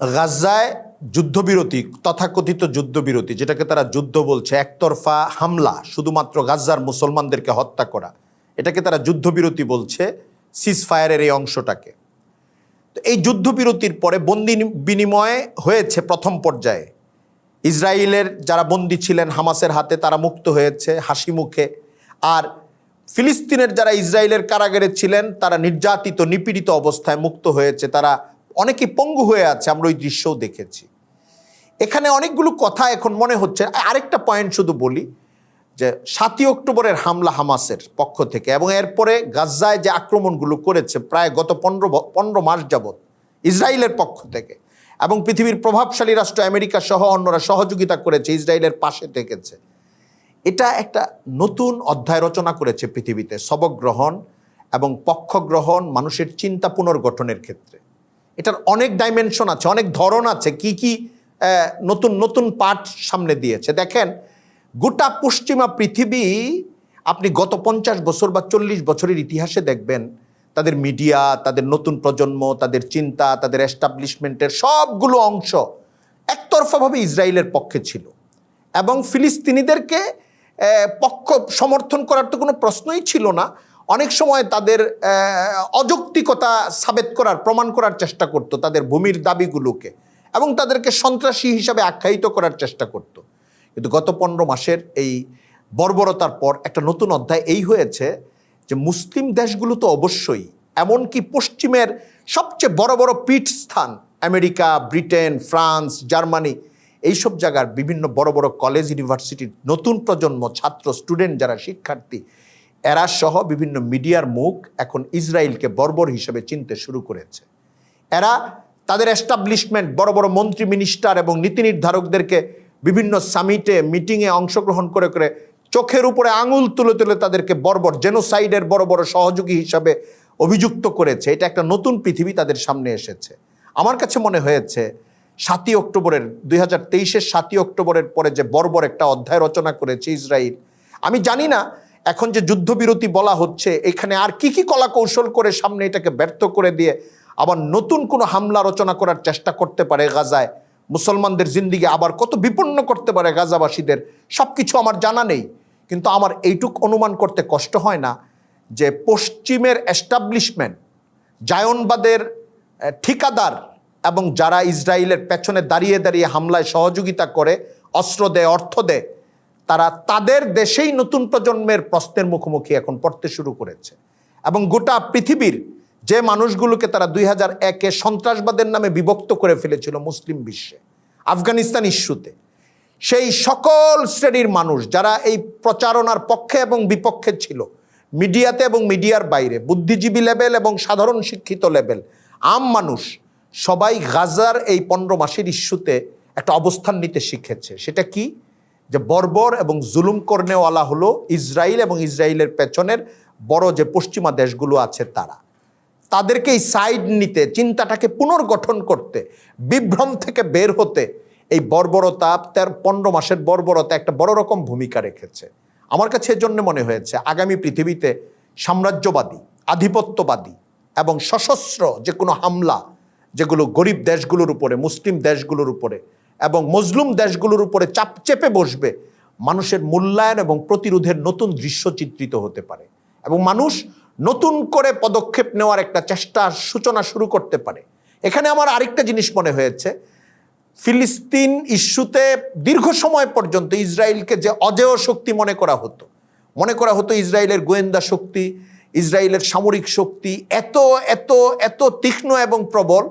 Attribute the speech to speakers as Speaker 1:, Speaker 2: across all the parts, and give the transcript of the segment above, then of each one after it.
Speaker 1: গাজায় যুদ্ধবিরতি, তথাকথিত যুদ্ধবিরতি, যেটাকে তারা যুদ্ধ বলছে, একতরফা হামলা, শুধুমাত্র গাজার মুসলমানদেরকে হত্যা করা, এটাকে তারা যুদ্ধবিরতি বলছে সিজ ফায়ারের এই অংশটাকে। তো এই যুদ্ধবিরতির পরে বন্দি বিনিময়ে হয়েছে প্রথম পর্যায়ে। ইসরায়েলের যারা বন্দি ছিলেন হামাসের হাতে, তারা মুক্ত হয়েছে হাসি মুখে। আর ফিলিস্তিনের যারা ইসরায়েলের কারাগারে ছিলেন, তারা নির্যাতিত, নিপীড়িত অবস্থায় মুক্ত হয়েছে। তারা অনেকে পঙ্গু হয়ে আছে, আমরা ওই দৃশ্যও দেখেছি। এখানে অনেকগুলো কথা এখন মনে হচ্ছে। আরেকটা পয়েন্ট শুধু বলি, যে সাতই অক্টোবরের হামলা হামাসের পক্ষ থেকে এবং এরপরে গাজায় যে আক্রমণগুলো করেছে প্রায় গত পনেরো পনেরো মাস যাবৎ ইসরায়েলের পক্ষ থেকে এবং পৃথিবীর প্রভাবশালী রাষ্ট্র আমেরিকা সহ অন্যরা সহযোগিতা করেছে, ইসরায়েলের পাশে থেকেছে। এটা একটা নতুন অধ্যায় রচনা করেছে পৃথিবীতে সবক গ্রহণ এবং পক্ষ গ্রহণ, মানুষের চিন্তা পুনর্গঠনের ক্ষেত্রে। এটার অনেক ডাইমেনশন আছে, অনেক ধরন আছে, কি কি নতুন নতুন পাঠ সামনে দিয়েছে। দেখেন, গোটা পশ্চিমা পৃথিবী, আপনি গত পঞ্চাশ বছর বা চল্লিশ বছরের ইতিহাসে দেখবেন, তাদের মিডিয়া, তাদের নতুন প্রজন্ম, তাদের চিন্তা, তাদের এস্টাবলিশমেন্টের সবগুলো অংশ একতরফাভাবে ইসরায়েলের পক্ষে ছিল। এবং ফিলিস্তিনিদেরকে পক্ষ, সমর্থন করার তো কোনো প্রশ্নই ছিল না। অনেক সময় তাদের অযৌক্তিকতা সাবেত করার, প্রমাণ করার চেষ্টা করত তাদের ভূমির দাবিগুলোকে এবং তাদেরকে সন্ত্রাসী হিসাবে আখ্যায়িত করার চেষ্টা করত। কিন্তু গত পনেরো মাসের এই বর্বরতার পর একটা নতুন অধ্যায় এই হয়েছে যে মুসলিম দেশগুলো তো অবশ্যই, এমনকি পশ্চিমের সবচেয়ে বড় বড় পীঠস্থান, আমেরিকা, ব্রিটেন, ফ্রান্স, জার্মানি, এইসব জায়গার বিভিন্ন বড় বড় কলেজ, ইউনিভার্সিটির নতুন প্রজন্ম, ছাত্র, স্টুডেন্ট যারা, শিক্ষার্থী এরা সহ বিভিন্ন মিডিয়ার মুখ এখন ইসরায়েলকে বর্বর হিসেবে চিনতে শুরু করেছে। এরা তাদের এস্টাবলিশমেন্ট, বড় বড় মন্ত্রী, মিনিস্টার এবং নীতি নির্ধারকদেরকে বিভিন্ন সামিটে, মিটিংয়ে অংশগ্রহণ করে করে চোখের উপরে আঙুল তুলে তুলে তাদেরকে বর্বর জেনোসাইডের বড় বড় সহযোগী হিসাবে অভিযুক্ত করেছে। এটা একটা নতুন পৃথিবী তাদের সামনে এসেছে। আমার কাছে মনে হয়েছে, সাতই অক্টোবরের, দুই হাজার তেইশের সাতই অক্টোবরের পরে যে বর্বর একটা অধ্যায় রচনা করেছে ইসরায়েল, আমি জানি না এখন যে যুদ্ধবিরতি বলা হচ্ছে, এখানে আর কি কি কলা কৌশল করে সামনে এটাকে ব্যর্থ করে দিয়ে আবার নতুন কোনো হামলা রচনা করার চেষ্টা করতে পারে গাজায়? মুসলমানদের জিন্দিগি আবার কত বিপন্ন করতে পারে গাজাবাসীদের? সব কিছু আমার জানা নেই। কিন্তু আমার এইটুক অনুমান করতে কষ্ট হয় না যে পশ্চিমের এস্টাবলিশমেন্ট জায়নবাদের ঠিকাদার এবং যারা ইসরায়েলের পেছনে দাঁড়িয়ে দাঁড়িয়ে হামলায় সহযোগিতা করে, অস্ত্র দেয়, অর্থ দেয় তারা তাদের দেশেই নতুন প্রজন্মের প্রশ্নের মুখোমুখি এখন পড়তে শুরু করেছে। এবং গোটা পৃথিবীর যে মানুষগুলোকে তারা দুই হাজার একে সন্ত্রাসবাদের নামে বিভক্ত করে ফেলেছিল মুসলিম বিশ্বে, আফগানিস্তান ইস্যুতে, সেই সকল শ্রেণির মানুষ যারা এই প্রচারণার পক্ষে এবং বিপক্ষে ছিল, মিডিয়াতে এবং মিডিয়ার বাইরে, বুদ্ধিজীবী লেভেল এবং সাধারণ শিক্ষিত লেভেল, আম মানুষ সবাই গাজার এই পনেরো মাসের ইস্যুতে একটা অবস্থান নিতে শিখেছে। সেটা কি? যে বর্বর এবং জুলুম করনেওয়ালা হলো ইসরায়েল এবং ইসরায়েলের পেছনের বড় যে পশ্চিমা দেশগুলো আছে তারা। তাদেরকে এই সাইড নিতে, চিন্তাটাকে পুনর্গঠন করতে, বিভ্রম থেকে বের হতে এই বর্বরতা তার পনেরো মাসের বর্বরতা একটা বড় রকম ভূমিকা রেখেছে। আমার কাছে এজন্য মনে হয়েছে আগামী পৃথিবীতে সাম্রাজ্যবাদী, আধিপত্যবাদী এবং সশস্ত্র যে কোনো হামলা, যেগুলো গরিব দেশগুলোর উপরে, মুসলিম দেশগুলোর উপরে এবং মজলুম দেশগুলোর উপরে চাপ চেপে বসবে, মানুষের মূল্যায়ন এবং প্রতিরোধের নতুন দৃশ্য চিত্রিত হতে পারে এবং মানুষ নতুন করে পদক্ষেপ নেওয়ার একটা চেষ্টার সূচনা শুরু করতে পারে। এখানে আমার আরেকটা জিনিস মনে হয়েছে, ফিলিস্তিন ইস্যুতে দীর্ঘ সময় পর্যন্ত ইসরায়েলকে যে অজেয় শক্তি মনে করা হতো, মনে করা হতো ইসরায়েলের গোয়েন্দা শক্তি, ইসরায়েলের সামরিক শক্তি এত এত এত তীক্ষ্ণ এবং প্রবল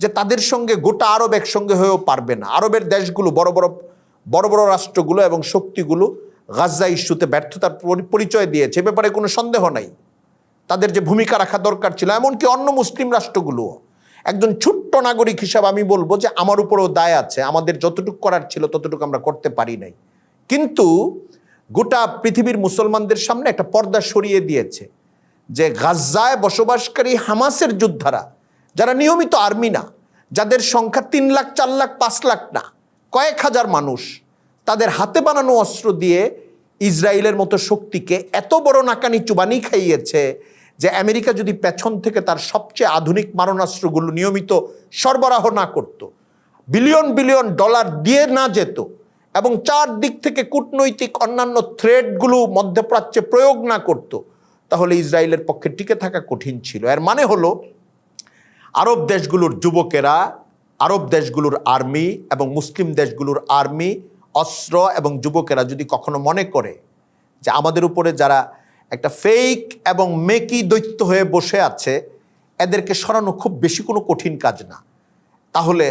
Speaker 1: যে তাদের সঙ্গে গোটা আরব একসঙ্গে হয়েও পারবে না। আরবের দেশগুলো বড় বড় বড় বড় রাষ্ট্রগুলো এবং শক্তিগুলো গাজা ইস্যুতে ব্যর্থতার পরিচয় দিয়েছে। ব্যাপারে কোনো সন্দেহ নাই। তাদের যে ভূমিকা রাখা দরকার ছিল, এমনকি অন্য মুসলিম রাষ্ট্রগুলোও। একজন ছোট্ট নাগরিক হিসাবে আমি বলব যে আমার উপরেও দায় আছে। আমাদের যতটুকু করার ছিল, ততটুকু আমরা করতে পারি নাই। কিন্তু গোটা পৃথিবীর মুসলমানদের সামনে একটা পর্দা সরিয়ে দিয়েছে যে গাজ্জায় বসবাসকারী হামাসের যোদ্ধারা যারা নিয়মিত আর্মি না, যাদের সংখ্যা তিন লাখ, চার লাখ, পাঁচ লাখ না, কয়েক হাজার মানুষ, তাদের হাতে বানানো অস্ত্র দিয়ে ইসরায়েলের মতো শক্তিকে এত বড় নাকানি চুবানি খাইয়েছে যে আমেরিকা যদি পেছন থেকে তার সবচেয়ে আধুনিক মারণাস্ত্রগুলো নিয়মিত সরবরাহ না করতো, বিলিয়ন বিলিয়ন ডলার দিয়ে না যেত এবং চারদিক থেকে কূটনৈতিক অন্যান্য থ্রেডগুলো মধ্যপ্রাচ্যে প্রয়োগ না করত, তাহলে ইসরায়েলের পক্ষে টিকে থাকা কঠিন ছিল। এর মানে হলো আরব দেশগুলোর যুবকেরা, আরব দেশগুলোর আর্মি এবং মুসলিম দেশগুলোর আর্মি, অস্ত্র এবং যুবকেরা যদি কখনো মনে করে যে আমাদের উপরে যারা একটা ফেক এবং মেকি দৈত্য হয়ে বসে আছে, এদেরকে সরানো খুব বেশি কোনো কঠিন কাজ না। তাহলে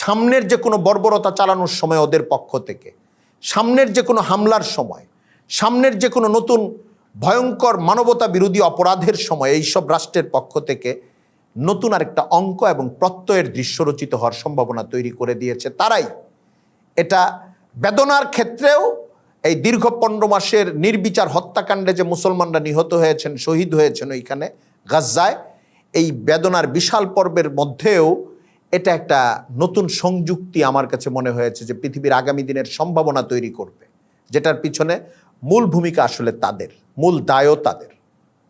Speaker 1: সামনের যে কোনো বর্বরতা চালানোর সময় ওদের পক্ষ থেকে, সামনের যে কোনো হামলার সময়, সামনের যে কোনো নতুন ভয়ঙ্কর মানবতা বিরোধী অপরাধের সময়, এইসব রাষ্ট্রের পক্ষ থেকে নতুন আরেকটা অঙ্ক এবং প্রত্যয়ের দৃশ্য রচিত হওয়ার সম্ভাবনা তৈরি করে দিয়েছে তারাই। এটা বেদনার ক্ষেত্রেও এই দীর্ঘ পনেরো মাসের নির্বিচার হত্যাকাণ্ডে যে মুসলমানরা নিহত হয়েছেন, শহীদ হয়েছেন ওইখানে গাজ্জায়, এই বেদনার বিশাল পর্বের মধ্যেও এটা একটা নতুন সংযুক্তি আমার কাছে মনে হয়েছে যে পৃথিবীর আগামী দিনের সম্ভাবনা তৈরি করবে, যেটার পিছনে মূল ভূমিকা আসলে তাদের, মূল দায়ও তাদের।